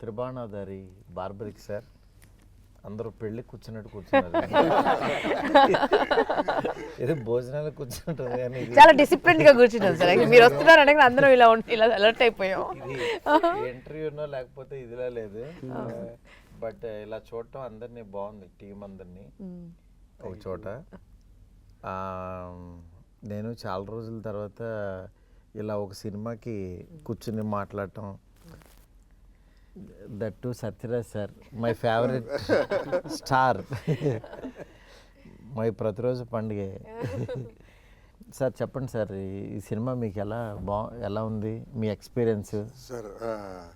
Tribanadhari barbaric sir అందరూ పెళ్ళి కూర్చున్నట్టు కూర్చున్నారు. ఏదో భోజనాలు కూర్చుంటుంది కానీ చాలా డిసిప్లిన్గా కూర్చున్నాం సార్. మీరు వస్తున్నారు అంటే అందరం ఇలా ఇలా అలర్ట్ అయిపోయాం. ఇంటర్వ్యూనో లేకపోతే ఇదిలా లేదు. బట్ ఇలా చూడటం అందరినీ బాగుంది టీం అందరినీ. ఒక చోట. నేను చాలా రోజుల తర్వాత ఇలా ఒక సినిమాకి కూర్చుని మాట్లాడటం that to Sathyaraj sir my favourite star my Prathiroju Pandage sir చెప్పండి సార్ ఈ- సినిమా మీకు ఎలా బా ఎలా ఉంది? మీ experience uh,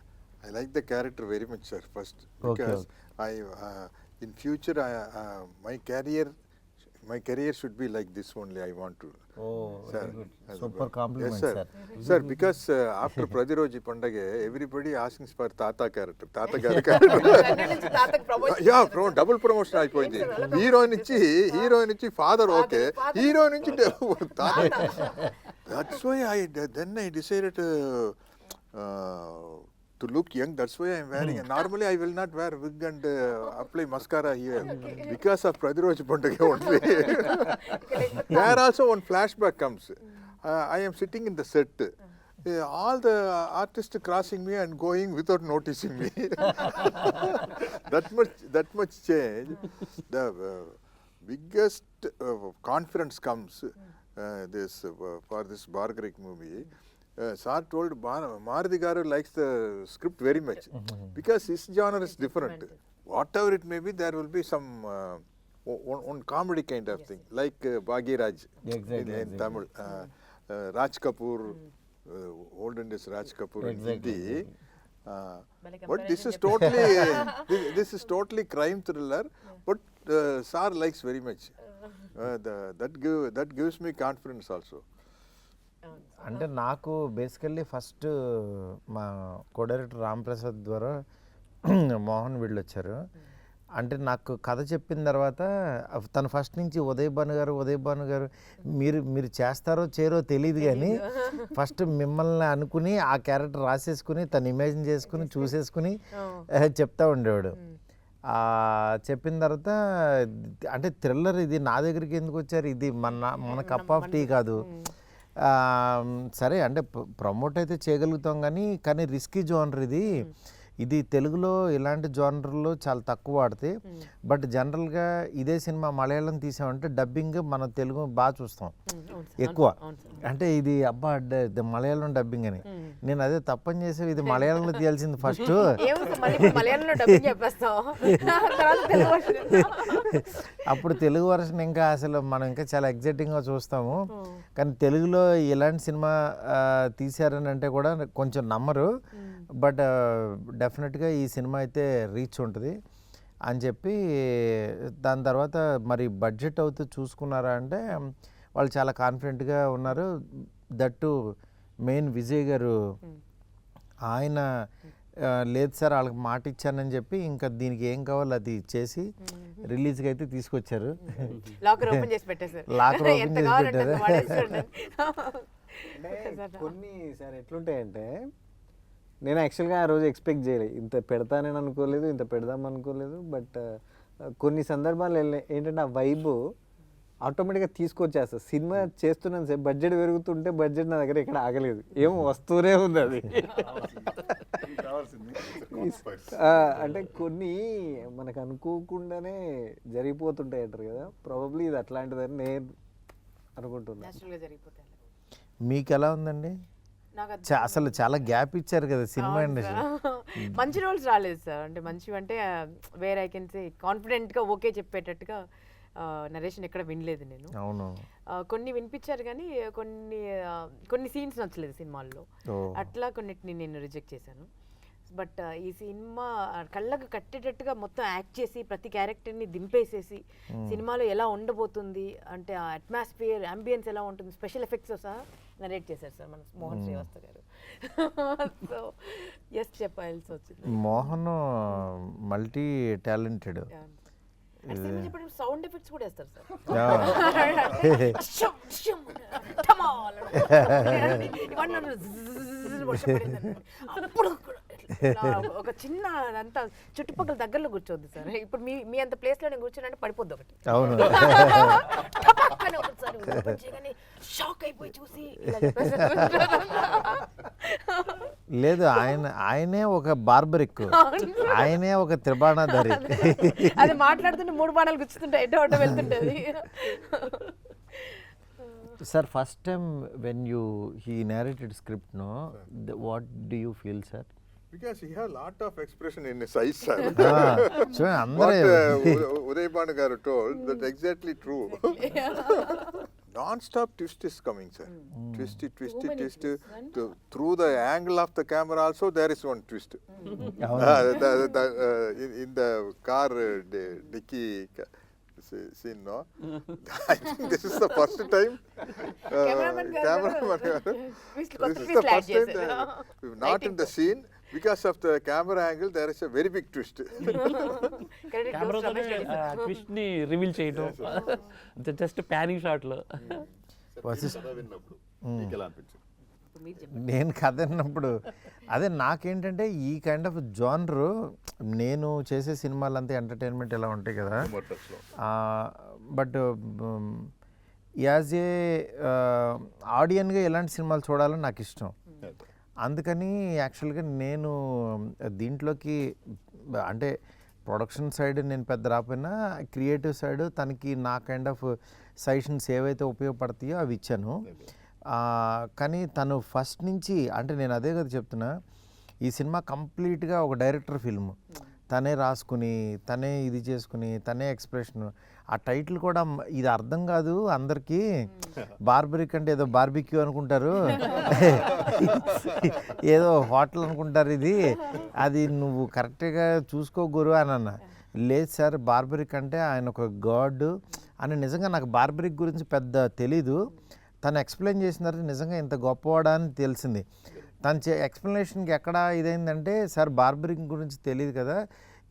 I like the character very much, sir. First, Okay, because I, uh, in future, I, uh, my career, my career should be like this only. I want to. Oh Sir, very good as a super. Compliment. Sir Sir, because uh, after Pradiroji Pandage, everybody asking for Tata character. Tata గారి character. Yeah pro double promotion అయిపోయింది hero నుంచి hero నుంచి father okay hero నుంచి that's why I then I decided to look young. That's why I'm wearing it. Hmm. Normally, I will not wear wig and uh, apply mascara here because of Pradiroj Bondage only. there also one flashback comes. Uh, I am sitting in the set. Uh-huh. Uh, all the artists crossing me and going without noticing me. that much, that much change. The uh, biggest uh, confidence comes hmm. uh, this for this Bargaric movie uh, Sir told Bar- Maruti Garu likes the script very much because his genre is different. whatever it may be there will be some uh, o- one, one comedy kind of thing like uh, Bhagiraj Exactly, in, in exactly. Tamil. Uh, uh, Raj Kapoor uh, olden days Raj Kapoor in Exactly, Hindi. exactly. uh, But but this is totally this, this is totally crime thriller but uh, Sar likes very much. Uh, the, that give that gives me confidence also అంటే నాకు basically first మా co director Ram Prasad ద్వారా మోహన్ వీళ్ళు వచ్చారు. అంటే నాకు కథ చెప్పిన తర్వాత తను ఫస్ట్ నుంచి ఉదయ్ భాను గారు ఉదయ్ భాను గారు మీరు మీరు చేస్తారో చేయరో తెలియదు కానీ ఫస్ట్ మిమ్మల్ని అనుకుని ఆ క్యారెక్టర్ రాసేసుకుని తను ఇమాజిన్ చేసుకుని చూసేసుకుని చెప్తా ఉండేవాడు. చెప్పిన తర్వాత అంటే థ్రిల్లర్ ఇది నా దగ్గరికి ఎందుకు వచ్చారు? ఇది మన మన కప్ ఆఫ్ టీ కాదు. సరే అంటే ప్రమోట్ అయితే చేయగలుగుతాం కానీ కానీ రిస్కీ జోనర్ ఇది ఇది తెలుగులో ఇలాంటి జోనర్లో చాలా తక్కువ వాడతాయి బట్ జనరల్గా ఇదే సినిమా మలయాళం తీసామంటే డబ్బింగ్ మన తెలుగు బాగా చూస్తాం. ఎక్కువ. అంటే ఇది అబ్బా మలయాళం డబ్బింగ్ అని. నేను అదే తప్పని చేసే ఇది మలయాళంలో తీయాల్సింది ఫస్ట్. అప్పుడు తెలుగు వర్షన్ ఇంకా అసలు మనం ఇంకా చాలా ఎగ్జైటింగ్గా చూస్తాము. కానీ తెలుగులో ఇలాంటి సినిమా తీశారని అంటే కూడా కొంచెం నమ్మరు. బట్ డెఫినెట్గా ఈ సినిమా అయితే రీచ్ ఉంటుంది. అని చెప్పి దాని తర్వాత మరి బడ్జెట్ అవుతూ చూసుకున్నారా అంటే వాళ్ళు చాలా కాన్ఫిడెంట్గా ఉన్నారు. దట్టు మెయిన్ విజయ్ గారు ఆయన లేదు సార్ వాళ్ళకి మాట ఇచ్చానని చెప్పి ఇంకా దీనికి ఏం కావాలో అది చేసి రిలీజ్కి అయితే తీసుకొచ్చారు. లాకర్ ఓపెన్ చేసి open ఎంత చేసి పెట్టారా? కొన్ని సార్ ఎట్లుంటాయంటే నేను యాక్చువల్గా ఆ రోజు ఎక్స్పెక్ట్ చేయలేదు ఇంత పెడతానని అనుకోలేదు ఇంత పెడదాం అనుకోలేదు బట్ కొన్ని సందర్భాలు వెళ్ళే- ఏంటంటే ఆ వైబ్ ఆటోమేటిక్గా తీసుకొచ్చేస్తా. సినిమా చేస్తున్నాను సార్ బడ్జెట్ పెరుగుతుంటే బడ్జెట్ నా దగ్గర ఇక్కడ ఆగలేదు. ఏమో వస్తూనే ఉంది అది. అంటే కొన్ని మనకు అనుకోకుండానే జరిగిపోతుంటాయి అంటారు కదా. ప్రాబబ్లీ ఇది అట్లాంటిదని నేను అనుకుంటున్నాను. మీకు ఎలా ఉందండి? అసలు చాలా గ్యాప్ ఇచ్చారు కదా సినిమా ఇండస్ట్రీ సార్. మంచి రోల్స్ రాలేదు సార్. అంటే మంచివి అంటే వేర్ ఐ కెన్ సే కాన్ఫిడెంట్గా ఓకే చెప్పేటట్టుగా నరేషన్ ఎక్కడ వినలేదు నేను. అవును. కొన్ని వినిపించారు కానీ కొన్ని కొన్ని సీన్స్ నచ్చలేదు సినిమాల్లో. అట్లా కొన్నిటిని నేను రిజెక్ట్ చేశాను. బట్ ఈ సినిమా కళ్ళకు కట్టేటట్టుగా మొత్తం యాక్ట్ చేసి ప్రతి క్యారెక్టర్ని దింపేసేసి సినిమాలో ఎలా ఉండబోతుంది అంటే ఆ అట్మాస్ఫియర్ అంబియన్స్ ఎలా ఉంటుంది స్పెషల్ ఎఫెక్ట్స్ సహా నరేట్ చేశారు సార్ మన మోహన్ శ్రీవాస్త గారు. సో ఎస్ చెప్పాల్సి వచ్చింది. Mohan multi talented. Sound effects కూడా వేస్తారు సార్. ఒక చిన్న అంతా చుట్టుపక్కల దగ్గరలో కూర్చోద్దు సార్. ఇప్పుడు మీ మీ అంత ప్లేస్లో నేను పడిపోద్ది ఒకటి. అవును. షాక్ అయిపోయి చూసి ఇలా. లేదు ఆయన ఆయనే ఒక బార్బరిక్. ఆయనే ఒక త్రిబాణాధారి. అది మాట్లాడుతుంటే మూడు బాణాలు గుచ్చుతుంటాయి ఎటో అటో వెళ్తుంటది. Sir first time when you he narrated script no what do you feel sir Because he had lot of expression in his eyes, sir. చూడండి What అందరే uh, Uday- Uday non-stop twist is coming, sir. Mm. Twisty, twisty, twist. Through the angle of the camera also, there is one twist. Mm. uh, the, the, uh, in, in, the car uh, de, dicky scene, no? I think this is the first time. Uh, cameraman, cameraman. this is the first time. That, not in the scene, Because of the camera angle, there is a very big twist. Credit goes కెమెరాతో Ramesh Reddy sir. ట్విస్ట్ని reveal చేయటం just panning షాట్లో మీరు చెప్పండి. నేను కథ విన్నప్పుడు అదే నాకేంటంటే ఈ కైండ్ ఆఫ్ జానర్ నేను చేసే సినిమాలంతా ఎంటర్టైన్మెంట్ ఎలా ఉంటాయి కదా. బట్ యాజ్ ఏ ఆడియన్గా ఎలాంటి సినిమాలు చూడాలని నాకు ఇష్టం అందుకని యాక్చువల్గా నేను దీంట్లోకి అంటే ప్రొడక్షన్ సైడ్ నేను పెద్ద రాకపోయినా క్రియేటివ్ సైడ్ తనకి నా కైండ్ ఆఫ్ సజెషన్స్ ఏవైతే ఉపయోగపడతాయో అవి ఇచ్చాను. కానీ తను ఫస్ట్ నుంచి అంటే నేను అదే కదా చెప్తున్నా ఈ సినిమా కంప్లీట్గా ఒక డైరెక్టర్ ఫిల్మ్. తనే రాసుకుని తనే ఇది చేసుకుని తనే ఎక్స్ప్రెషన్ ఆ టైటిల్ కూడా ఇది అర్థం కాదు అందరికీ. బార్బరిక్ అంటే ఏదో బార్బిక్యూ అనుకుంటారు. ఏదో హోటల్ అనుకుంటారు ఇది. అది నువ్వు కరెక్ట్గా చూసుకో గురు అని అన్న లేదు సార్ బార్బరిక్ అంటే ఆయన ఒక గాడ్ అని నిజంగా నాకు బార్బరిక్ గురించి పెద్ద తెలీదు. తను ఎక్స్ప్లెయిన్ చేసిన తర్వాత నిజంగా ఇంత గొప్పవాడా అని తెలిసింది. తన చే ఎక్స్ప్లెనేషన్కి ఎక్కడ ఇదైందంటే సార్ బార్బరిక్ గురించి తెలియదు కదా.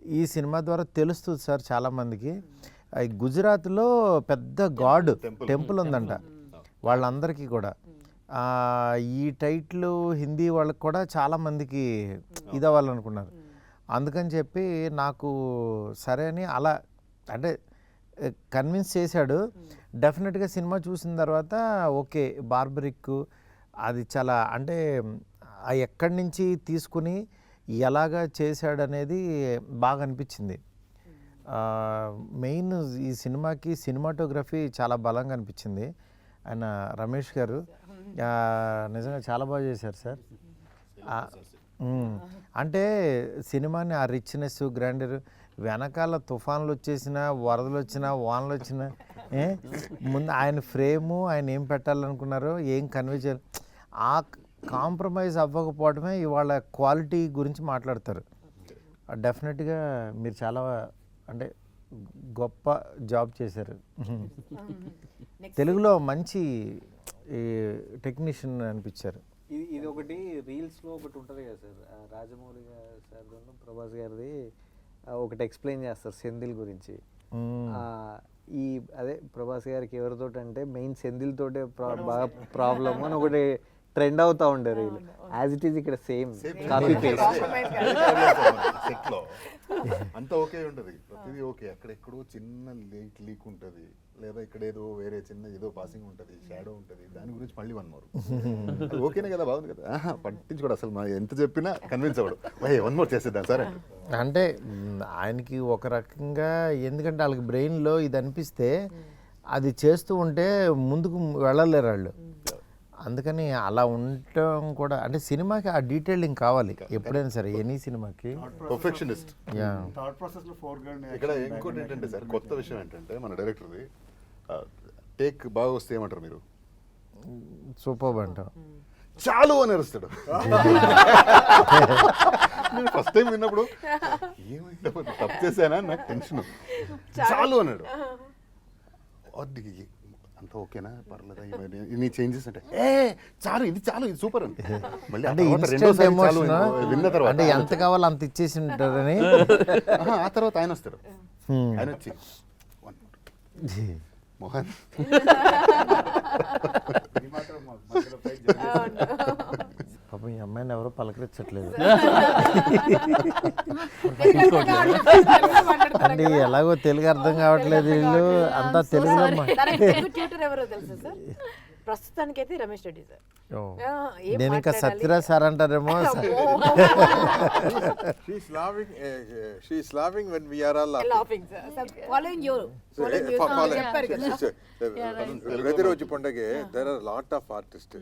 ఈ సినిమా ద్వారా తెలుస్తుంది సార్ చాలామందికి. గుజరాత్లో పెద్ద గాడ్ టెంపుల్. ఉందంట. వాళ్ళందరికీ కూడా. ఆ, ఈ టైటిల్ హిందీ వాళ్ళకి కూడా చాలామందికి ఇది అవ్వాలనుకున్నారు అందుకని చెప్పి నాకు సరే అని అలా అంటే కన్విన్స్ చేశాడు. డెఫినెట్గా సినిమా చూసిన తర్వాత ఓకే బార్బరిక్ అది చాలా అంటే ఎక్కడి నుంచి తీసుకుని ఎలాగా చేశాడు అనేది బాగా అనిపించింది. మెయిన్ ఈ సినిమాకి సినిమాటోగ్రఫీ చాలా బలంగా అనిపించింది. ఆయన రమేష్ గారు నిజంగా చాలా బాగా చేశారు సార్. అంటే సినిమాని ఆ రిచ్నెస్ గ్రాండర్ వెనకాల తుఫాన్లు వచ్చేసినా వరదలు వచ్చినా వానలు వచ్చినా ముందు ఆయన ఫ్రేము ఆయన ఏం పెట్టాలనుకున్నారో ఏం కన్వే చేయాలి ఆ కాంప్రమైజ్ అవ్వకపోవడమే ఇవాళ క్వాలిటీ గురించి మాట్లాడతారు. డెఫినెట్గా మీరు చాలా అంటే గొప్ప జాబ్ చేశారు. తెలుగులో మంచి టెక్నీషియన్ అనిపించారు. ఇది ఇది ఒకటి రీల్స్లో ఒకటి ఉంటుంది కదా సార్. రాజమౌళి గారు సార్ ప్రభాస్ గారిది ఒకటి ఎక్స్ప్లెయిన్ చేస్తారు సెందిల్ గురించి. ఈ అదే ప్రభాస్ గారికి ఎవరితో అంటే మెయిన్ సెందిల్ తోటే ప్రా- బాగా ప్రాబ్లమ్ అని ఒకటి ట్రెండ్ అవుతా ఉండే రీల్. యాజ్ ఇట్ ఈస్ ఇక్కడ సేమ్. కాపీ పేస్ట్ సెట్లో అంతా ఓకే ఉంటది. ప్రతిదీ ఓకే. అక్కడెక్కడో చిన్న లీక్ లీక్ ఉంటది. లేదా ఇక్కడ ఏదో వేరే చిన్న ఏదో పాసింగ్ ఉంటది షాడో ఉంటది. దాని గురించి మళ్ళీ వన్ మోర్. ఓకేనే కదా బాగుంది కదా. పట్టించుకోడు అసలు మా ఎంత చెప్పినా కన్విన్స్ అవ్వడు. వన్ మోర్ చేసేద్దాం సరే. అంటే ఆయనకి ఒక రకంగా ఎందుకంటే వాళ్ళకి బ్రెయిన్లో ఇది అనిపిస్తే అది చేస్తూ ఉంటే ముందుకు వెళ్ళలేరు వాళ్ళు. అందుకని అలా ఉండటం కూడా అంటే సినిమాకి ఆ డీటెయిలింగ్ కావాలి. ఎప్పుడైనా సరే ఎనీ సినిమాకి. పర్ఫెక్షనిస్ట్ యా థాట్ ప్రాసెస్లో ఇక్కడ ఇంకోటి ఏంటంటే సార్ కొత్త విషయం ఏంటంటే మన డైరెక్టర్ది టేక్ బాగా వస్తే ఏమంటారు మీరు? సూపర్ అంటాం. చాలు అని అరుస్తాడు. నేను ఫస్ట్ టైం విన్నప్పుడు ఏమైంది తప్పు చేశానా? అని నాకు టెన్షన్ చాలు. అన్నాడు. అంత ఓకేనా? పర్లేదా? ఇవన్నీ ఇన్ని చేంజెస్ అంటే ఏ చాలు ఇది చాలు ఇది సూపర్ అని. మళ్ళీ అంటే రెండోసారి చాలు విన్న తర్వాత అంటే ఎంత కావాలో అంత ఇచ్చేసి ఉంటారని. ఆ తర్వాత ఆయన వస్తాడు Hmm. ఆయన వచ్చి. మోహన్. పాపం ఈ అమ్మాయిని ఎవరో పలకరించట్లేదు. అంటే ఎలాగో తెలుగు అర్థం కావట్లేదు వీళ్ళు. అంతా తెలుగులో ప్రస్తుతానికైతే రమేష్ రెడ్డి సార్. నేను ఇంకా మాట్లాడాలి? సత్యరాజ్ సార్ అంటారేమో She's laughing, uh, uh, she's laughing when we are all laughing. Laughing sir following you So, eh, fo- follow- This is, uh, Radiroji Pandage, there are a lot of artists,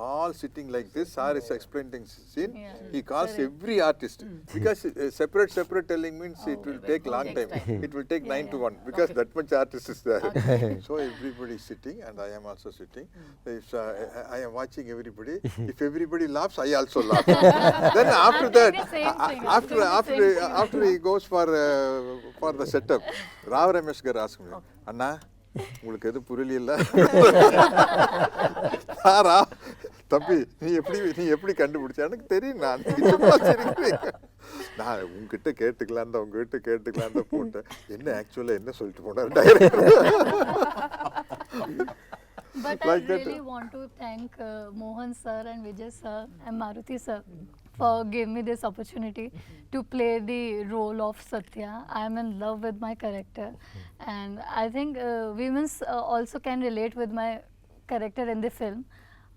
all sitting like this. Sir is explaining scene. He calls every artist because uh, separate, separate telling means it will take long time. It will take nine to one because that much artist is there. so everybody is sitting and I am also sitting. If uh, I- I am watching everybody. If everybody laughs, I also laugh. then after that, after after after he goes for uh, for the setup, Rao Ramesh gar ask me, அண்ணா உங்களுக்கு எதுவும் புரியல சாரா தம்பி நீ எப்படி நீ எப்படி கண்டுபிடிச்ச எனக்கு தெரியும் நான். நான் உங்ககிட்ட கேட்டுக்கலாம் தான் உங்ககிட்ட கேட்டுக்கலாம் தான் போட்டேன் என்ன ஆக்சுவலா என்ன சொல்லிட்டு போனார் director But like I really that. want to thank uh, Mohan sir and Vijay sir and Maruti sir for giving me this opportunity to play the role of Satya. I am in love with my character, and I think uh, women uh, also can relate with my character in the film.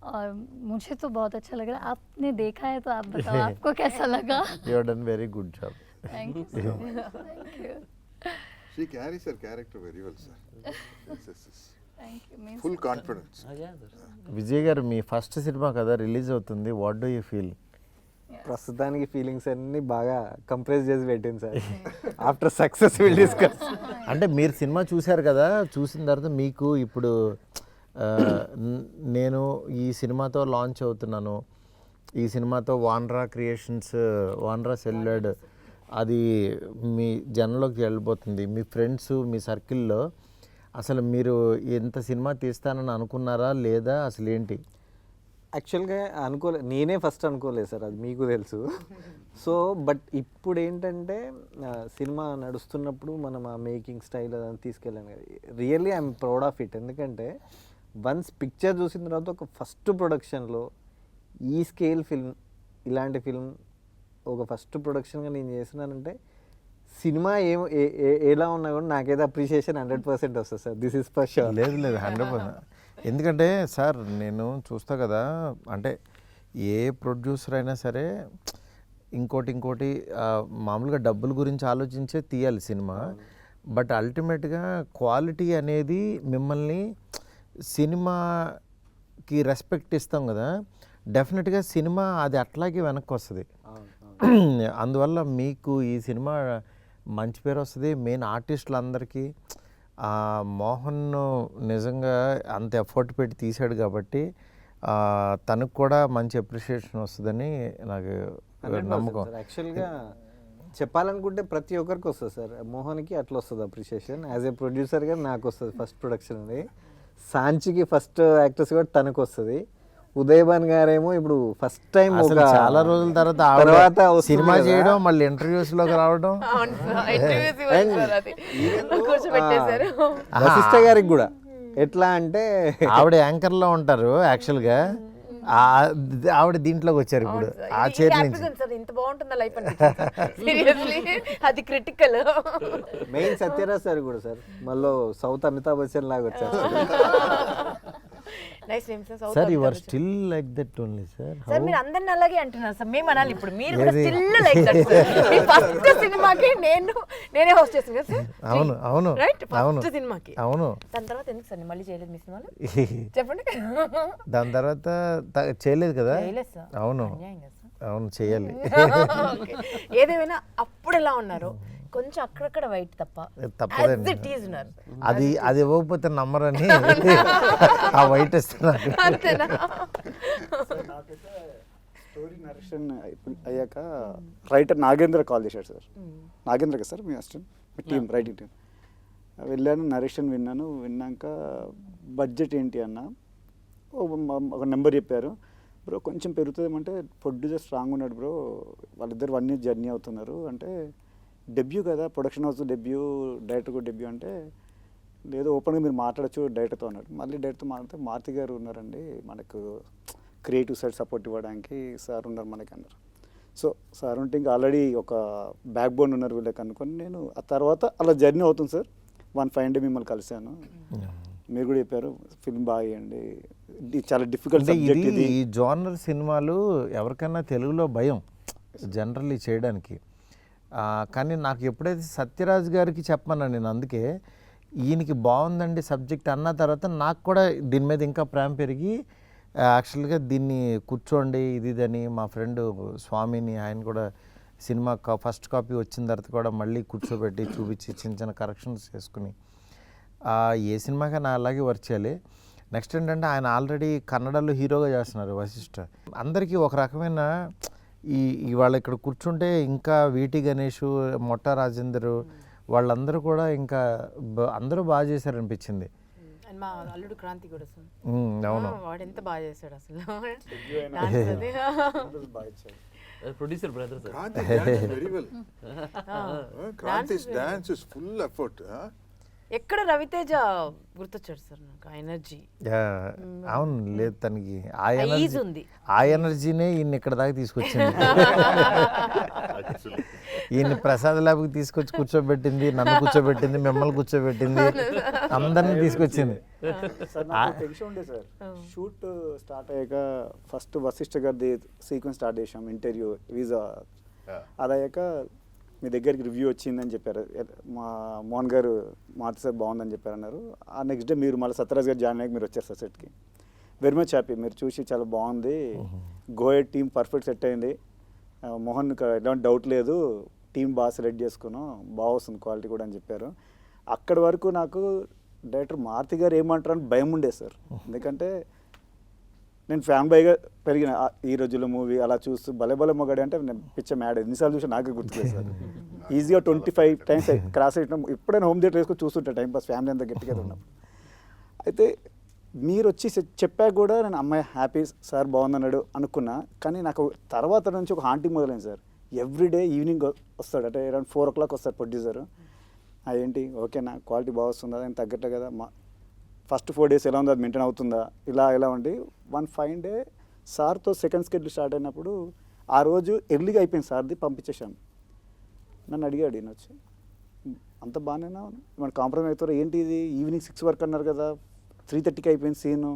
और मुझे तो बहुत अच्छा लग रहा है आपने देखा है तो आप बताओ yeah. आपको कैसा लगा you have done very good job thank you thank you she carries her character very well sir full confidence Vijay గారు మీ ఫస్ట్ సినిమా కదా రిలీజ్ అవుతుంది. వాట్ డూ యూ ఫీల్ ప్రస్తుతానికి ఫీలింగ్స్ అన్ని బాగా కంప్రెస్ చేసి పెట్టింది sir. After success will discuss అంటే మీరు సినిమా చూశారు కదా చూసిన తర్వాత మీకు ఇప్పుడు నేను ఈ సినిమాతో లాంచ్ అవుతున్నాను. ఈ సినిమాతో వాన్రా క్రియేషన్స్ వాన్రా సెల్యులాయిడ్ అది మీ జనంలోకి వెళ్ళిపోతుంది. మీ ఫ్రెండ్స్ మీ సర్కిల్లో అసలు మీరు ఎంత సినిమా తీస్తానని అనుకున్నారా లేదా అసలు ఏంటి యాక్చువల్గా అనుకోలే నేనే ఫస్ట్ అనుకోలేదు సార్ అది మీకు తెలుసు. సో బట్ ఇప్పుడు ఏంటంటే సినిమా నడుస్తున్నప్పుడు మనం ఆ మేకింగ్ స్టైల్ అదంతా తీసుకెళ్ళాను కదా. Really I'm proud of it ఎందుకంటే వన్స్ పిక్చర్ చూసిన తర్వాత ఒక ఫస్ట్ ప్రొడక్షన్లో ఈ స్కేల్ ఫిల్మ్ ఇలాంటి ఫిల్మ్ ఒక ఫస్ట్ ప్రొడక్షన్గా నేను చేసినానంటే సినిమా ఏం ఎలా ఉన్నా కూడా నాకైతే అప్రిషియేషన్ హండ్రెడ్ పర్సెంట్ వస్తుంది sir. This is for sure లేదు లేదు హండ్రెడ్ పర్సెంట్ ఎందుకంటే సార్ నేను చూస్తా కదా అంటే ఏ ప్రొడ్యూసర్ అయినా సరే ఇంకోటి ఇంకోటి మామూలుగా డబ్బుల గురించి ఆలోచించే తీయాలి సినిమా. బట్ అల్టిమేట్గా క్వాలిటీ అనేది మిమ్మల్ని సినిమాకి రెస్పెక్ట్ ఇస్తాం కదా. డెఫినెట్గా సినిమా అది అట్లాగే వెనక్కి వస్తుంది. అందువల్ల మీకు ఈ సినిమా మంచి పేరు వస్తుంది. మెయిన్ ఆర్టిస్టులందరికీ మోహన్ నిజంగా అంత ఎఫర్ట్ పెట్టి తీశాడు కాబట్టి తనకు కూడా మంచి అప్రిషియేషన్ వస్తుందని నాకు నమ్మకం. యాక్చువల్గా చెప్పాలనుకుంటే ప్రతి ఒక్కరికి వస్తుంది సార్. మోహన్కి అట్లా వస్తుంది అప్రిషియేషన్ యాజ్ ఏ ప్రొడ్యూసర్గా నాకు వస్తుంది ఫస్ట్ ప్రొడక్షన్ అది. సాంచికి ఫస్ట్ యాక్టర్స్ కూడా తనకు వస్తుంది. ఉదయభాన్ గారేమో ఇప్పుడు ఫస్ట్ టైం అసలు చాలా రోజుల తర్వాత తర్వాత సినిమా. చేయడం మళ్ళీ ఇంటర్వ్యూస్లోకి రావడం. వశిష్ఠ గారికి కూడా. ఎట్లా అంటే ఆవిడ యాంకర్లో ఉంటారు యాక్చువల్గా. ఆ- ఆవిడ దీంట్లోకి వచ్చారు ఇప్పుడు ఆ చేతి నుంచి. సార్ ఇంత బాగుంటుందా లైఫ్ సీరియస్లీ అది క్రిటికల్ మెయిన్ సత్యరాజ్ సార్ కూడా సార్ మళ్ళీ సౌత్ అమితాబ్ బచ్చన్ లాగా వచ్చారు. Nice sir sir you're still like that only sir sir మీరు అందరిని అలాగే అంటున్నారు సార్ మేము అనాలి ఇప్పుడు. మీరు కూడా? స్టిల్ లైక్ దట్ సార్ మీ ఫస్ట్ సినిమాకి నేను నేనే హోస్ట్ చేసాను కదా సార్ అవును అవును. రైట్ అవును. ఫస్ట్ సినిమాకి అవును. దాని తర్వాత ఎందుకు సార్ మళ్ళీ చేయలేదు మీ సినిమాలో? చెప్పండి. దాని తర్వాత చేయలేదు కదా? చేయలేదు సార్ అవును. అవును చేయాలి. ఏదేమైనా అప్పుడు ఎలా ఉన్నారు? కొంచెం అక్కడక్కడ వైట్ తప్ప. తప్పదండి. అది అది ఇవ్వకపోతే నమ్మరని ఆ వైట్ ఇస్తున్నారు. అంతేనా? స్టోరీ నరేషన్ అయ్యాక రైటర్ నాగేంద్ర కాల్ చేశాడు సార్. నాగేంద్ర కదా సార్ మీ అసిస్టెంట్ మీ టీం రైటింగ్ టీం వెళ్ళాను నరేషన్ విన్నాను విన్నాక బడ్జెట్ ఏంటి అన్న ఒక నెంబర్ చెప్పారు. బ్రో కొంచెం పెరుగుతుందేమంటే ప్రొడ్యూసర్ స్ట్రాంగ్ ఉన్నాడు బ్రో వాళ్ళిద్దరు వన్ ఇయర్ జర్నీ అవుతున్నారు. అంటే డెబ్యూ కదా ప్రొడక్షన్ హౌస్ డెబ్యూ డైరెక్టర్ కూడా డెబ్యూ అంటే లేదు ఓపెన్గా మీరు మాట్లాడచ్చు డైరెక్టర్తో అన్నాడు మళ్ళీ డైరెక్టర్తో మాట్లాడితే మారుతి గారు ఉన్నారండి మనకు క్రియేటివ్ సైడ్ సపోర్ట్ ఇవ్వడానికి సార్ ఉన్నారు మనకి అన్నారు సో సార్ ఉంటే ఇంకా ఆల్రెడీ ఒక బ్యాక్ బోన్ ఉన్నారు వీళ్ళకి అనుకొని నేను ఆ తర్వాత అలా జర్నీ అవుతుంది సార్. వన్ ఫైవ్ డే మిమ్మల్ని కలిశాను. మీరు కూడా చెప్పారు ఫిల్మ్ బాగా చేయండి. ఇది చాలా డిఫికల్ట్ ఇది ఈ జోనర్ సినిమాలు ఎవరికైనా తెలుగులో భయం జనరల్లీ చేయడానికి. కానీ నాకు ఎప్పుడైతే సత్యరాజ్ గారికి చెప్పాను నేను అందుకే ఈయనకి బాగుందండి సబ్జెక్ట్ అన్న తర్వాత నాకు కూడా దీని మీద ఇంకా ప్రేమ పెరిగి యాక్చువల్గా దీన్ని కూర్చోండి ఇది ఇదని మా ఫ్రెండ్ స్వామిని ఆయన కూడా సినిమా ఫస్ట్ కాపీ వచ్చిన తర్వాత కూడా మళ్ళీ కూర్చోబెట్టి చూపించి చిన్న చిన్న కరెక్షన్స్ చేసుకుని ఏ ఏ సినిమాకైనా అలాగే వర్క్ చేయాలి. నెక్స్ట్ ఏంటంటే ఆయన ఆల్రెడీ కన్నడలో హీరోగా చేస్తున్నారు వశిష్ఠ అందరికీ ఒక రకమైన ఈ ఇవాళ ఇక్కడ కూర్చుంటే ఇంకా వీటి గణేష్ మొట్ట రాజేందర్ వాళ్ళందరూ కూడా ఇంకా అందరూ బాగా చేశారనిపించింది అండ్ మా అల్లుడు క్రాంతి కూడా సార్ ఉమ్, అవును వాడు ఎంత బాగా చేస్తాడు అసలు Dance అది. Producer brother sir Kranti danced very well. Kranti's dance is full effort. Huh? ఎక్కడ రవితేజ గుర్తొచ్చాడు సార్ నాకు ఆ ఎనర్జీ. అవును లేదు తనకి ఆ ఎనర్జీ ఉంది. ఆ ఎనర్జీనే ఈయన ఇక్కడ దాకా తీసుకొచ్చింది. ఈయన ప్రసాద్ ల్యాబ్కి తీసుకొచ్చి కూర్చోబెట్టింది నన్ను కూర్చోబెట్టింది మిమ్మల్ని కూర్చోబెట్టింది అందరిని తీసుకొచ్చింది. సార్ నాకు టెన్షన్ ఉండే సార్. షూట్ స్టార్ట్ అయ్యాక ఫస్ట్ వశిష్ఠ గారిది సీక్వెన్స్ స్టార్ట్ చేసాం ఇంటర్వ్యూ వీసా అది అయ్యాక మీ దగ్గరికి రివ్యూ వచ్చిందని చెప్పారు. మా మోహన్ గారు మారుతి సార్ బాగుందని చెప్పారు అన్నారు ఆ నెక్స్ట్ డే మీరు మళ్ళీ సత్యరాజ్ గారు జాయిన్ అయ్యాక మీరు వచ్చారు సార్ సెట్కి వెరీ మచ్ హ్యాపీ మీరు చూసి చాలా బాగుంది. గోయట్ టీం పర్ఫెక్ట్ సెట్ అయింది. మోహన్ ఎలాంటి డౌట్ లేదు. టీం బాగా సెలెక్ట్ చేసుకున్నాం. బాగా వస్తుంది క్వాలిటీ కూడా అని చెప్పారు. అక్కడి వరకు నాకు డైరెక్టర్ మారుతి గారు ఏమంటారు అని భయం ఉండే సార్. ఎందుకంటే నేను ఫ్యాన్ బైగా పెరిగిన ఈ రోజుల్లో మూవీ అలా చూస్తూ భలే భలే మొగాడు అంటే నేను పిచ్చ మ్యాడ్. ఎన్నిసార్లు చూసి నాకే గుర్తులేదు సార్. ఈజీగా ట్వంటీ ఫైవ్ టైమ్స్ క్రాస్ అయినా ఎప్పుడైనా హోమ్ థియేటర్ వేసుకొని చూస్తుంటా టైం పాస్ ఫ్యామిలీ అంతా గట్టిగా ఉన్నప్పుడు. అయితే మీరు వచ్చి చెప్పాక కూడా నేను అమ్మాయి హ్యాపీ సార్ బాగుందన్నాడు అనుకున్నా. కానీ నాకు తర్వాత నుంచి ఒక హాంటింగ్ మొదలైంది సార్. ఎవ్రీడే ఈవినింగ్ వస్తాడు. అంటే అరౌండ్ ఫోర్ ఓ క్లాక్ వస్తాడు ప్రొడ్యూసర్. ఏంటి? ఓకేనా క్వాలిటీ బాగా వస్తుందా దానికి తగ్గట్టే కదా? మా ఫస్ట్ ఫోర్ డేస్ ఎలా ఉందో? అది మెయింటైన్ అవుతుందా? ఇలా ఎలా ఉండి వన్ ఫైవ్ డే సార్తో సెకండ్ స్కెడ్యూల్ స్టార్ట్ అయినప్పుడు ఆ రోజు ఎర్లీగా అయిపోయింది సార్ది పంపించేశాం నన్ను అడిగాడు ఈయన వచ్చి అంత బాగానేనా మన కాంప్రమైజ్ అవుతారు? ఏంటి ఇది? ఈవినింగ్ సిక్స్ వరకు అన్నారు కదా త్రీ థర్టీకి అయిపోయింది సీను.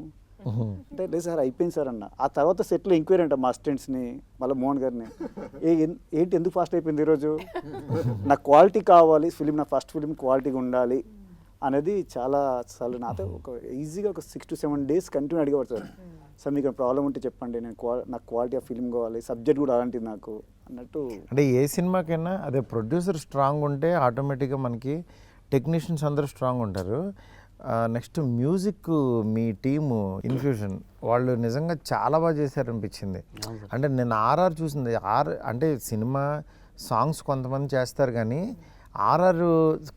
అంటే లేదు సార్ అయిపోయింది సార్ అన్న. ఆ తర్వాత సెట్లో ఎంక్వైరీ అంట మా అసిస్టెంట్స్ని మళ్ళీ మోహన్ గారిని. ఏ ఏంటి ఎందుకు ఫాస్ట్ అయిపోయింది ఈరోజు నాకు క్వాలిటీ కావాలి ఫిలిం నా ఫస్ట్ ఫిలిం క్వాలిటీగా ఉండాలి అనేది చాలా అసలు నాతో ఒక ఈజీగా ఒక six to seven days continue అడిగేవాడు సార్. సార్ మీకు ప్రాబ్లం ఉంటే చెప్పండి. నేను క్వా నాకు క్వాలిటీ ఆఫ్ ఫిలిం కావాలి సబ్జెక్ట్ కూడా అలాంటిది నాకు అన్నట్టు. అంటే ఏ సినిమాకైనా అదే ప్రొడ్యూసర్ స్ట్రాంగ్ ఉంటే ఆటోమేటిక్గా మనకి టెక్నీషియన్స్ అందరూ స్ట్రాంగ్ ఉంటారు. నెక్స్ట్ మ్యూజిక్ మీ టీము ఇన్ఫ్యూషన్ వాళ్ళు నిజంగా చాలా బాగా చేశారనిపించింది. అంటే నేను ఆర్ఆర్ చూసింది. ఆర్ అంటే సినిమా సాంగ్స్ కొంతమంది చేస్తారు కానీ ఆర్ఆర్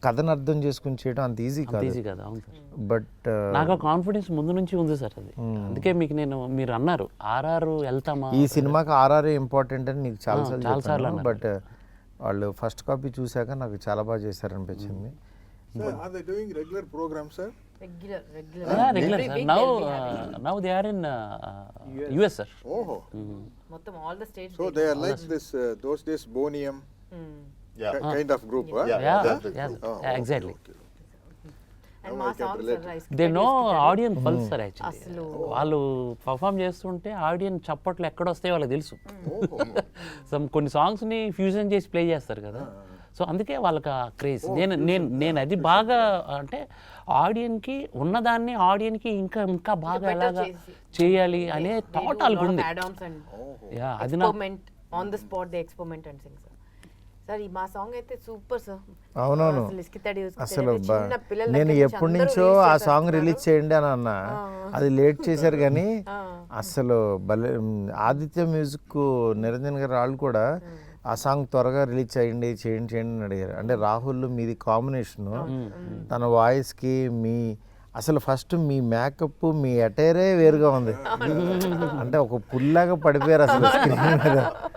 కథను అర్థం చేసుకుని చేయడం అంత ఈజీ కాదు. ఈజీ కాదు అవును సార్. బట్ నాకు ఆ కాన్ఫిడెన్స్ ముందు నుంచి ఉంది సార్ అది. అందుకే మీకు నేను మీరు అన్నారు ఆర్ఆర్ వెళ్తామా? ఈ సినిమాకి ఆర్ఆర్ ఇంపార్టెంట్ అని నీకు చాలాసార్లు చాలా సార్లు. బట్ వాళ్ళు ఫస్ట్ కాపీ చూశాక నాకు చాలా బాగా చేశారనిపించింది. Sir, regular sir? Regular regular regular sir now now they are in US sir Oh, మొత్తం all the states so they are like this, uh, those days Bonium. Yeah. Oh, can songs relate. Rice they know audience pulse sir actually అసలు. వాళ్ళు perform చేస్తుంటే audience చప్పట్లు ఎక్కడ వస్తాయో వాళ్ళకి తెలుసు. Oh, some కొన్ని సాంగ్స్ని ఫ్యూజన్ చేసి ప్లే చేస్తారు కదా. సో అందుకే వాళ్ళకి ఆ క్రేజ్ నేను నేను నేను అది బాగా అంటే ఆడియన్కి ఉన్నదాన్ని ఆడియన్కి ఇంకా ఇంకా బాగా ఎలాగా. చేయాలి అనే థాట్ వాళ్ళకి ఉంది యా అది on the spot they experiment and sing sir sir ఈ మా సాంగ్ అయితే సూపర్ సార్. అవునవును. అసలు నేను ఎప్పటి నుంచో ఆ. సాంగ్ రిలీజ్ చేయండి అని అన్న. అది లేట్ చేశారు కానీ. అసలు భలే ఆదిత్య మ్యూజిక్ నిరంజన్ గారు వాళ్ళు కూడా ఆ. సాంగ్ త్వరగా రిలీజ్ చేయండి చేయండి చేయండి అని అడిగారు. అంటే రాహుల్ మీది కాంబినేషన్ తన వాయిస్కి మీ అసలు ఫస్ట్ మీ మేకప్ మీ అటైరే వేరుగా ఉంది. అంటే ఒక పుల్లాగా పడిపోయారు అసలు స్క్రీన్ మీద.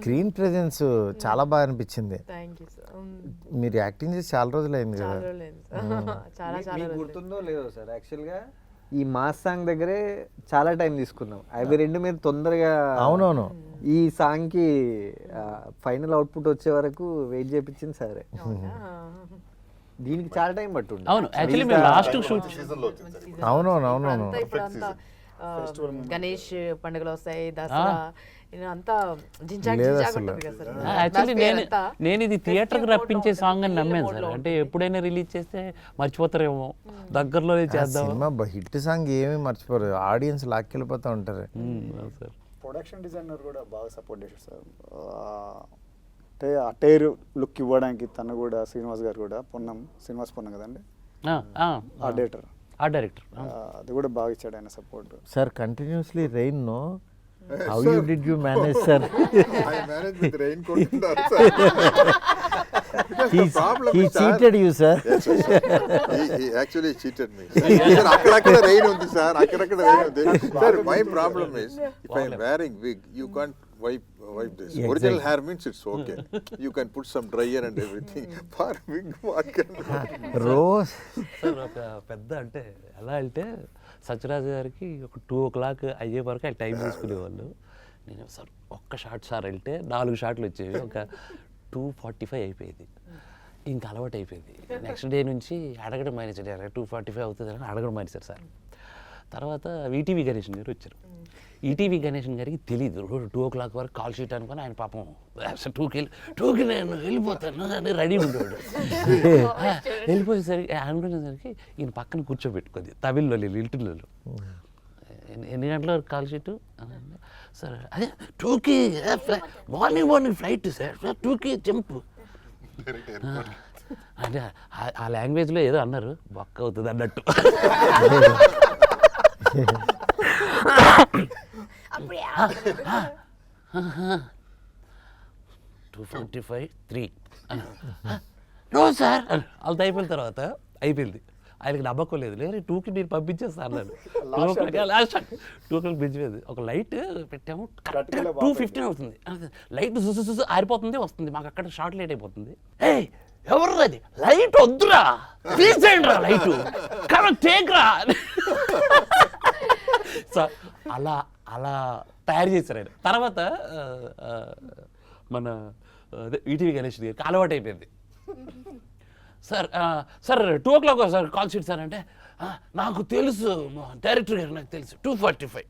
స్క్రీన్ ప్రెజెన్స్ చాలా బాగా అనిపించింది. థ్యాంక్ యూ సార్ మీరు యాక్టింగ్ చేసి చాలా రోజులు అయింది చాలా కదా గుర్తుందో లేదో సార్ యాక్చువల్గా ఈ మాస్ సాంగ్ దగ్గరే చాలా టైం తీసుకున్నాం. అవి రెండు మీరు తొందరగా అవునవును. ఈ సాంగ్కి ఫైనల్ అవుట్పుట్ వచ్చే వరకు వెయిట్ చేయించింది సరే దీనికి చాలా టైం పట్టుండే. అవును యాక్చువల్లీ మేము లాస్ట్ షూట్ అవునవును అవునవును. గణేష్ పండుగలు వస్తాయి దసరా యాక్చువల్లీ నేను నేను ఇది థియేటర్కి రప్పించే సాంగ్ అని నమ్మాను సార్. అంటే. ఎప్పుడైనా రిలీజ్ చేస్తే మర్చిపోతారేమో. దగ్గరలోనే ఆ చేద్దాం సినిమా హిట్ సాంగ్ ఏమీ మర్చిపోరు. ఆడియన్స్ లాక్కెళ్ళిపోతూ ఉంటారు. సార్. ప్రొడక్షన్ డిజైనర్ కూడా బాగా సపోర్ట్ చేశారు సార్. అంటే ఆ టైర్ లుక్ ఇవ్వడానికి తను కూడా శ్రీనివాస్ గారు కూడా పొన్నం శ్రీనివాస్ పొన్నం కదండి? ఆ, ఆ, ఆ. డేటర్ ఆ డైరెక్టర్. అది కూడా బాగా ఇచ్చాడు ఆయన support. Sir continuously rain no how you did you manage sir I manage with raincoat and all, sir. Problem he is, sir, cheated you sir Yes, yes, sir. he, he actually cheated me. Sir, అక్కడక్కడ rain ఉంది sir అక్కడక్కడ rain ఉంది. Sir my problem is if I'm wearing wig you can't wipe wipe this original hair means it's okay you can put some dryer and everything for wig what can rose sir ఒక పెద్ద అంటే ఎలా అంటే సత్యరాజు గారికి ఒక two ఓ clock అయ్యే వరకు ఆయన టైం తీసుకునేవాళ్ళు. నేను సార్ ఒక్క షాట్ సార్ వెళ్తే నాలుగు షాట్లు వచ్చేవి. ఒక టూ ఫార్టీ ఫైవ్ అయిపోయేది. ఇంకా అలవాటు అయిపోయింది. నెక్స్ట్ డే నుంచి అడగడం మానేసాడు టూ ఫార్టీ ఫైవ్ అవుతుంది అని అడగడం మానేశారు సార్. తర్వాత వీటీవీ గణేష్ గారు వచ్చారు. ఈటీవీ గణేషన్ గారికి తెలియదు రోజు టూ ఓ క్లాక్ వరకు కాల్ షీట్ అనుకుని ఆయన పాపం అసలు టూకి వెళ్ళి టూకి నేను వెళ్ళిపోతాను అని రెడీ ఉండేవాడు. వెళ్ళిపోయేసరికి అనుకునేసరికి ఈయన పక్కన కూర్చోబెట్టుకుంది తమిళ్ళో లిల్టిల్లో ఎన్ని ఎన్ని గంటల వరకు కాల్ షీట్? సార్ అదే టూకి మార్నింగ్ మార్నింగ్ ఫ్లైట్ సార్ టూకి జంప్. అంటే ఆ- ఆ లాంగ్వేజ్లో ఏదో అన్నారు బొక్క అవుతుంది అన్నట్టు. Two forty five three no sir వాళ్ళతో అయిపోయిన తర్వాత అయిపోయింది. ఆయనకి నమ్మకం లేదు. లేదు టూకి మీరు పంపించేస్తా అన్నాను two o'clock last two o'clock పెంచిపోయింది ఒక లైట్ పెట్టాము. కరెక్ట్గా టూ ఫిఫ్టీన్ అవుతుంది. లైట్ సుసు సుసు ఆరిపోతుంది వస్తుంది. మాకు అక్కడ షార్ట్ లైట్ అయిపోతుంది. ఏ ఎవరు అది లైట్ వద్దురా. తీసేయండి రా లైట్ కరెక్ట్ టేక్రా సో అలా అలా తయారు చేశారు ఆయన. తర్వాత మన అదే ఈటీవీ గణేష్ గారికి అలవాటు అయిపోయింది. Sir sir two o'clock sir call sheet sir అంటే "ఆ, నాకు తెలుసు మా డైరెక్టర్ గారు నాకు తెలుసు టూ ఫార్టీ ఫైవ్.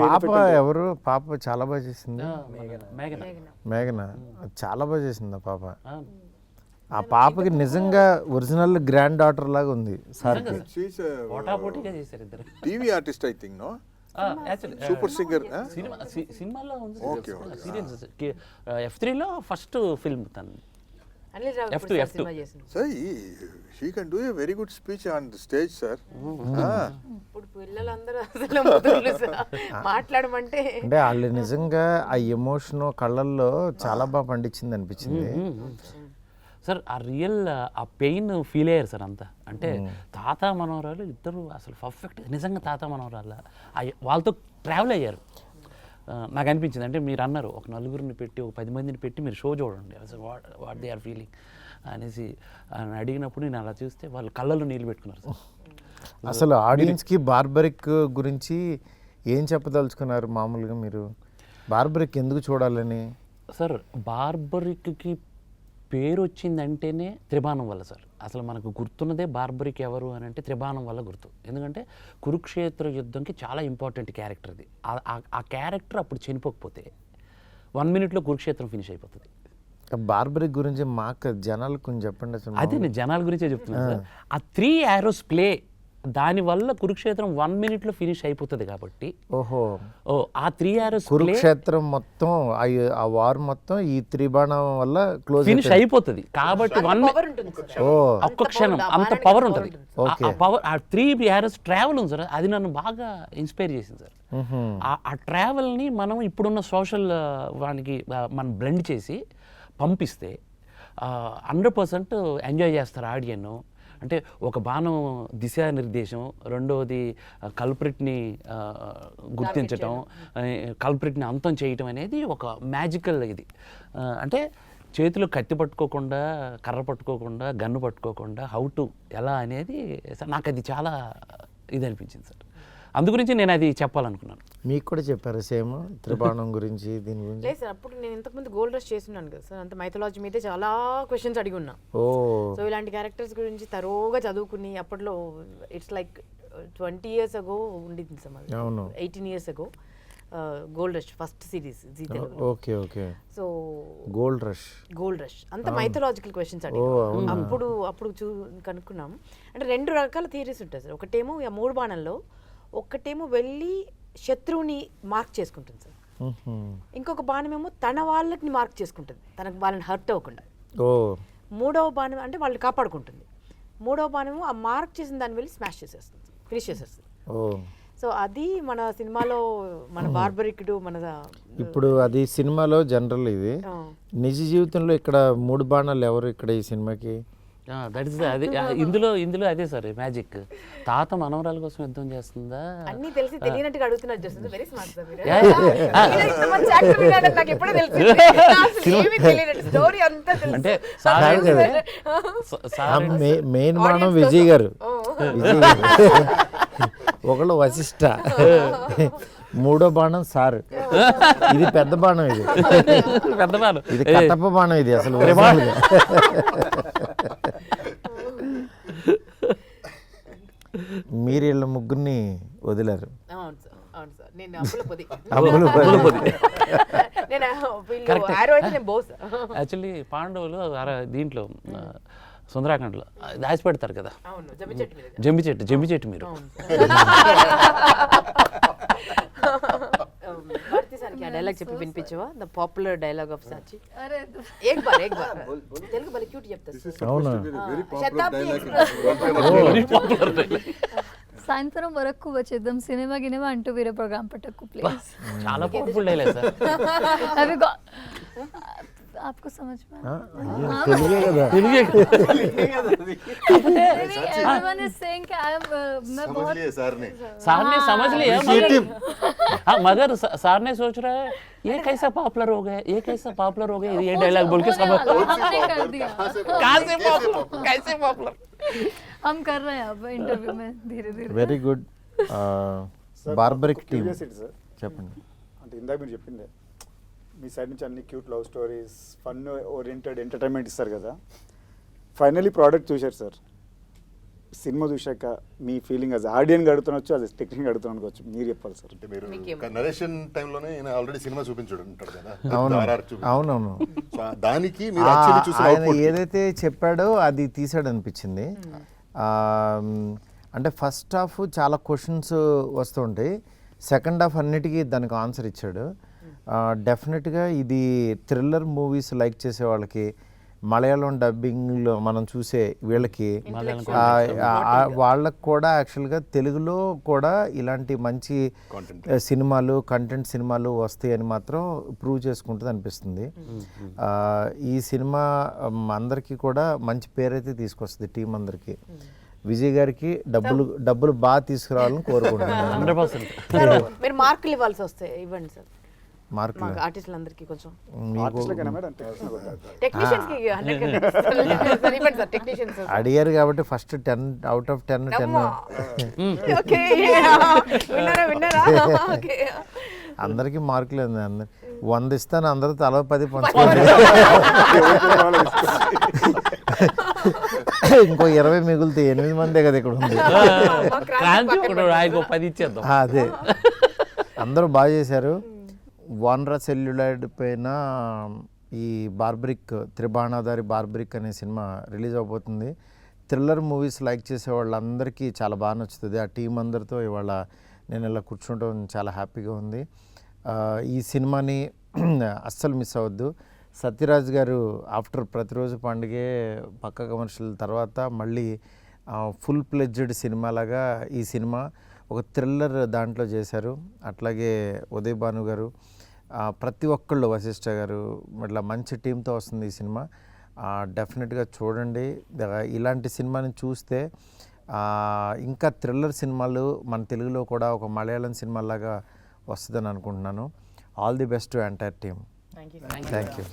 పాప ఎవరు? పాప చాలా బాగా చేసింది. మేఘన. మేఘన. చాలా బాగా చేసింది ఆ పాప. ఆ పాపకి నిజంగా ఒరిజినల్ గ్రాండ్ డాటర్ లాగా ఉంది సార్. పోటాపోటీగా చేశారు ఇద్దరు. TV artist I think no actually super singer cinema సినిమాలో ఉంది సీరియల్స్ ఎఫ్ త్రీలో ఫస్ట్ ఫిల్మ్ తను. అనిల్ రావు F2, ఇప్పుడు సార్ F2. సినిమా చేసిన sir she can do a very good speech on the stage sir ఇప్పుడు పిల్లలందరూ అసలు మాట్లాడమంటే. అంటే వాళ్ళు నిజంగా ఆ ఎమోషన్ కళ్ళల్లో చాలా బాగా పండించింది అనిపించింది. సార్ ఆ రియల్ ఆ పెయిన్ ఫీల్ అయ్యారు సార్ అంతా. అంటే తాత మనవరాలు ఇద్దరు అసలు పర్ఫెక్ట్ నిజంగా తాత మనవరాల ఆ- వాళ్ళతో ట్రావెల్ అయ్యారు. నాకు అనిపించింది అంటే మీరు అన్నారు ఒక నలుగురిని పెట్టి ఒక పది మందిని పెట్టి మీరు షో చూడండి అసలు what what they are feeling అనేసి అని అడిగినప్పుడు నేను అలా చూస్తే వాళ్ళు కళ్ళల్లో నీళ్ళు పెట్టుకున్నారు సార్. అసలు ఆడియన్స్కి బార్బరిక్ గురించి ఏం చెప్పదలుచుకున్నారు మామూలుగా మీరు? బార్బరిక్ ఎందుకు చూడాలని? సార్ బార్బరిక్కి పేరు వచ్చిందంటేనే త్రిబాణం వల్ల సార్. అసలు మనకు గుర్తున్నదే బార్బరిక్ ఎవరు అని అంటే త్రిబాణం వల్ల గుర్తు. ఎందుకంటే కురుక్షేత్ర యుద్ధంకి చాలా ఇంపార్టెంట్ క్యారెక్టర్ అది. ఆ- క్యారెక్టర్ అప్పుడు చనిపోకపోతే వన్ మినిట్లో కురుక్షేత్రం ఫినిష్ అయిపోతుంది. బార్బరిక్ గురించి మాకు జనాలకు కొంచెం చెప్పండి అదే నేను జనాల గురించే చెప్తున్నాను సార్. ఆ త్రీ యారోస్ ప్లే దానివల్ల కురుక్షేత్రం వన్ మినిట్లో ఫినిష్ అయిపోతుంది కాబట్టి ఓహో. ఓ ఆ త్రీ ప్లే కురుక్షేత్రం మొత్తం ఆ- ఆ వార్ మొత్తం ఈ త్రిబాణం వల్ల క్లోజ్ ఫినిష్ అయిపోతుంది. కాబట్టి వన్ పవర్ ఉంటుంది సార్. ఓ. ఒక్క క్షణం అంత పవర్ ఉంటుంది. ఆ పవర్ ఆ త్రీ బిఆర్ఎస్ ట్రావెల్ ఉంది సార్. అది నన్ను బాగా ఇన్స్పైర్ చేసింది సార్. ఆ- ఆ ట్రావెల్ని మనం ఇప్పుడున్న సోషల్ వానికి మనం బ్లెండ్ చేసి పంపిస్తే హండ్రెడ్ పర్సెంట్ ఎంజాయ్ చేస్తారు ఆడియన్ అంటే ఒక బాణం దిశానిర్దేశం రెండవది కల్ప్రిట్ని గుర్తించటం కల్ప్రిట్ని అంతం చేయటం అనేది ఒక మ్యాజికల్ ఇది. అంటే చేతిలో కత్తి పట్టుకోకుండా కర్ర పట్టుకోకుండా గన్ను పట్టుకోకుండా హౌ టు ఎలా అనేది నాకు అది చాలా ఇది అనిపించింది సార్. అందు గురించి నేను అది చెప్పాలనుకున్నాను. మీకు కూడా చెప్పారు సేమ్ త్రిబాణం గురించి దీని గురించి. లేదు సార్ అప్పుడు నేను ఇంతకుముందు గోల్డ్ రష్ చేస్తున్నాను కదా సార్ అంత మైథాలజీ మీదే చాలా క్వశ్చన్స్ అడిగి ఉన్నా. ఓ. సో ఇలాంటి క్యారెక్టర్స్ గురించి తరోగా చదువుకుని అప్పట్లో it's like twenty years ago ఉండింది సార్ అవును. Eighteen years ago gold rush first series G okay okay. So gold rush. Gold rush. అంత మైథలాజికల్ క్వశ్చన్స్ అడిగి. అప్పుడు అప్పుడు చూ కనుక్కున్నాం. అంటే రెండు రకాల థియరీస్ ఉంటాయి సార్. ఒకటేమో ఆ మూడు బాణంలో ఒకటేమో వెళ్ళి శత్రువుని మార్క్ చేసుకుంటుంది సార్. ఇంకొక బాణం ఏమో తన వాళ్ళని మార్క్ చేసుకుంటుంది. తనకు వాళ్ళని హర్ట్ అవ్వకుండా. ఓ. మూడవ బాణం అంటే వాళ్ళు కాపాడుకుంటుంది. మూడవ బాణము ఆ మార్క్ చేసిన దాన్ని వెళ్ళి స్మాష్ చేసేస్తుంది. ఫినిష్ చేసేస్తుంది. సో అది మన సినిమాలో మన బార్బరిక్డు మన ఇప్పుడు అది సినిమాలో జనరల్ ఇది. నిజ జీవితంలో ఇక్కడ మూడు బాణాలు ఎవరు ఇక్కడ ఈ సినిమాకి? దట్ ఇస్ అదే ఇందులో ఇందులో అదే సార్ మ్యాజిక్ తాత మనవరాల కోసం యుద్ధం చేస్తుందా? అన్నీ తెలిసి తెలియనట్టుగా అడుగుతున్నారు వెరీ స్మార్ట్ సార్ నాకు ఎప్పుడో స్టోరీ అంతా అంటే మెయిన్ బాణం విజయ్ గారు. ఒకళ్ళు వశిష్ట. మూడో బాణం సారు. ఇది పెద్ద బాణం ఇది. పెద్ద వాళ్ళు ఇది కట్టప్ప బాణం ఇది అసలు మీరు వీళ్ళ ముగ్గురిని వదిలారు. అవును సార్ అవును సార్. నేను అప్పుల పొది. అప్పుల పొది. నేను వీళ్ళు ఆరో అయితే నేను బోస్. యాక్చువల్లీ పాండవులు అర- దీంట్లో ఆ, సుందరాఖండ్లో దాచి పెడతారు కదా. అవును జమ్మి చెట్టు మీద జంబి చెట్టు జంబి చెట్టు మీరు. భారతీ సార్కి ఆ డైలాగ్ చెప్పి వినిపించవా? The popular dialogue of Sachi अरे ఏక్ బార్ ఏక్ బార్. తెలుగు భలే క్యూట్ చెప్తారు This is అవునా? supposed to be the very popular Shatabdi dialogue. Express సాయంత్రం వరకు వచ్చేద్దాం సినిమా గినిమా అంటూ వేరే ప్రోగ్రామ్ పెట్టకు ప్లీజ్ చాలా పవర్ఫుల్ డైలాగ్ సార్ अभी गौ- आपको समझ में ఆ, అయ్యో, తెలుగే కదా everyone is saying कि I am uh, मैं समझ बहुत लिए सर ने सार ने समझ लिया मगर हाँ मगर सा- सार ने सोच रहा है ये कैसा पॉपुलर हो गया ये कैसा पॉपुलर हो गया ये डायलॉग बोल के होने समझ वाला, हमने कर दिया कहाँ से पॉपुलर कैसे पॉपुलर हम कर रहे हैं अब इंटरव्यू में धीरे धीरे very good Barbarik team curiosity sir చెప్పండి అంటే ఇందాక మీరు చెప్పిందే మీ సైడ్ నుంచి అన్ని cute love stories fun oriented entertainment ఇస్తారు కదా ఫైనలీ ప్రోడక్ట్ చూశారు సార్ సినిమా చూశాక మీ ఫీలింగ్ అది ఆడియన్ అడుగుతున్నచ్చు అది టెక్నిక్ అడుగుతున్నచ్చు మీరు చెప్పాలి సార్ అంటే మీరు మీకేం? నరేషన్ టైంలోనే ఈయన ఆల్రెడీ సినిమా చూపించాడు ఉంటాడు కదా అవును RRR చూపించాడు. అవునవును సో దానికి మీరు ఆ, యాక్చువల్లీ చూసిన ఆయన output కి. ఏదైతే చెప్పాడో అది తీసాడు అనిపించింది ఆ, అంటే ఫస్ట్ హాఫ్ చాలా క్వశ్చన్స్ వస్తుంటాయి. సెకండ్ హాఫ్ అన్నిటికీ దానికి ఆన్సర్ ఇచ్చాడు. డెఫినెట్గా ఇది థ్రిల్లర్ మూవీస్ లైక్ చేసే వాళ్ళకి మలయాళం డబ్బింగ్లో మనం చూసే వీళ్ళకి ఆ, ఆ, వాళ్ళకు కూడా యాక్చువల్గా తెలుగులో కూడా ఇలాంటి మంచి సినిమాలు కంటెంట్ సినిమాలు వస్తాయని మాత్రం ప్రూవ్ చేసుకుంటుంది అనిపిస్తుంది. ఆ, ఈ సినిమా అందరికీ కూడా మంచి పేరైతే తీసుకొస్తుంది టీం అందరికీ. విజయ్ గారికి డబ్బులు డబ్బులు బాగా తీసుకురావాలని కోరుకుంటున్నాను. మీరు మార్కులు ఇవ్వాల్సి వస్తాయి ఇవ్వండి సార్. మార్కులు. ఆర్టిస్టులందరికీ కొంచెం టెక్నీషియన్స్ అడిగారు కాబట్టి first ten out of ten ten okay. విన్నారా విన్నారా? ఓకే. అందరికీ మార్కులు ఉంది అందరు. వంద ఇస్తాను అందరూ తల పది పంచుకోండి ఇంకో ఇరవై మిగులుతాయి ఎనిమిది మందే కదా ఇక్కడ ఉంది. అదే. అందరూ బాగా చేశారు. వానరా సెల్యులైడ్ పైన ఈ బార్బ్రిక్ త్రిబాణాధారి బార్బ్రిక్ అనే సినిమా రిలీజ్ అవబోతుంది. థ్రిల్లర్ మూవీస్ లైక్ చేసే వాళ్ళందరికీ చాలా బాగా నచ్చుతుంది. ఆ టీం అందరితో ఇవాళ నేను ఇలా కూర్చుంటాం చాలా హ్యాపీగా ఉంది. ఈ సినిమాని అస్సలు మిస్ అవ్వద్దు. సత్యరాజ్ గారు ఆఫ్టర్ ప్రతిరోజు పండుగే పక్క కమర్షియల్ తర్వాత మళ్ళీ ఫుల్ ప్లెడ్జెడ్ సినిమాలాగా ఈ సినిమా ఒక థ్రిల్లర్ దాంట్లో చేశారు. అట్లాగే ఉదయ్ భాను గారు ప్రతి ఒక్కళ్ళు వశిష్ఠ గారు ఇట్లా మంచి టీంతో వస్తుంది ఈ సినిమా. డెఫినెట్గా చూడండి. ఇలాంటి సినిమాని చూస్తే ఆ, ఇంకా థ్రిల్లర్ సినిమాలు మన తెలుగులో కూడా ఒక మలయాళం సినిమాలాగా వస్తుందని అనుకుంటున్నాను. All the best to entire team thank you